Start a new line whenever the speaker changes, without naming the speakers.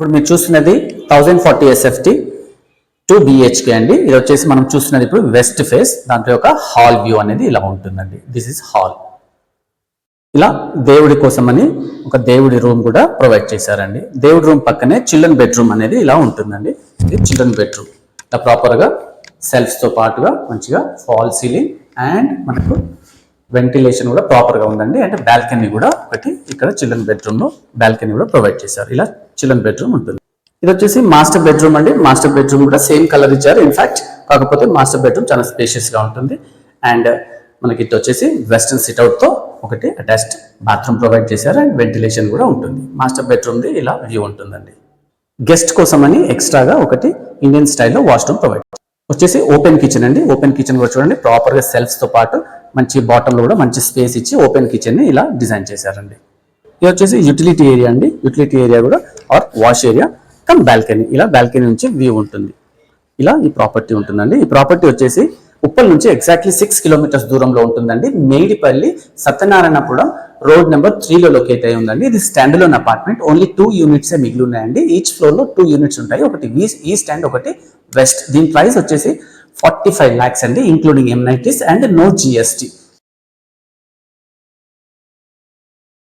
ఇప్పుడు మీరు చూస్తున్నది thousand forty SFT two BHK అండి. ఇది వచ్చేసి మనం చూస్తున్నది ఇప్పుడు వెస్ట్ ఫేస్ దాంట్లో ఒక హాల్ వ్యూ అనేది ఇలా ఉంటుందండి. దిస్ ఇస్ హాల్ ఇలా దేవుడి కోసమని ఒక దేవుడి రూమ్ కూడా ప్రొవైడ్ చేశారండి. దేవుడి రూమ్ పక్కనే చిల్డ్రన్ బెడ్రూమ్ అనేది ఇలా ఉంటుందండి. ఇది చిల్డ్రన్ బెడ్రూమ్ ఇలా ప్రాపర్గా సెల్ఫ్స్తో పాటుగా మంచిగా ఫాల్ సీలింగ్ అండ్ మనకు వెంటిలేషన్ కూడా ప్రాపర్గా ఉందండి. అంటే బాల్కనీ కూడా ఒకటి ఇక్కడ చిల్డ్రన్ బెడ్రూమ్లో బాల్కనీ కూడా ప్రొవైడ్ చేశారు. ఇలా చిల్డ్రన్ బెడ్రూమ్ ఉంటుంది. ఇది వచ్చేసి మాస్టర్ బెడ్రూమ్ అండి. మాస్టర్ బెడ్రూమ్ కూడా సేమ్ కలర్ ఇచ్చారు. ఇన్ఫాక్ట్ కాకపోతే మాస్టర్ బెడ్రూమ్ చాలా స్పేషియస్గా ఉంటుంది. అండ్ మనకి ఇటు వచ్చేసి వెస్ట్రన్ సిట్అవుట్తో ఒకటి అటాచ్డ్ బాత్రూమ్ ప్రొవైడ్ చేశారు. అండ్ వెంటిలేషన్ కూడా ఉంటుంది. మాస్టర్ బెడ్రూమ్ది ఇలా వ్యూ ఉంటుందండి. గెస్ట్ కోసమని ఎక్స్ట్రాగా ఒకటి ఇండియన్ స్టైల్లో వాష్రూమ్ ప్రొవైడ్ వచ్చేసి ఓపెన్ కిచెన్ అండి. ఓపెన్ కిచెన్ కూడా చూడండి. ప్రాపర్గా సెల్ఫ్స్తో పాటు మంచి బాటంలో కూడా మంచి స్పేస్ ఇచ్చి ఓపెన్ కిచెన్ని ఇలా డిజైన్ చేశారండి. ఇది వచ్చేసి యూటిలిటీ ఏరియా అండి. యూటిలిటీ ఏరియా కూడా or wash area cum balcony ఇలా బాల్కనీ నుంచి వ్యూ ఉంటుంది. ఇలా ఈ ప్రాపర్టీ ఉంటుందండి. ఈ ప్రాపర్టీ వచ్చేసి ఉప్పల్ నుంచి ఎగ్జాక్ట్లీ సిక్స్ కిలోమీటర్స్ దూరంలో ఉంటుందండి. మేడిపల్లి సత్యనారాయణపురం రోడ్ నెంబర్ త్రీలో లొకేట్ అయి ఉందండి. ఇది standalone apartment only two units మిగిలి ఉన్నాయండి. ఈచ్ ఫ్లోర్లో టూ యూనిట్స్ ఉంటాయి. ఒకటి ఈస్ట్ అండ్ ఒకటి వెస్ట్ దీని ప్రైస్ వచ్చేసి ఫార్టీ ఫైవ్ ల్యాక్స్ అండి including EMIs and no GST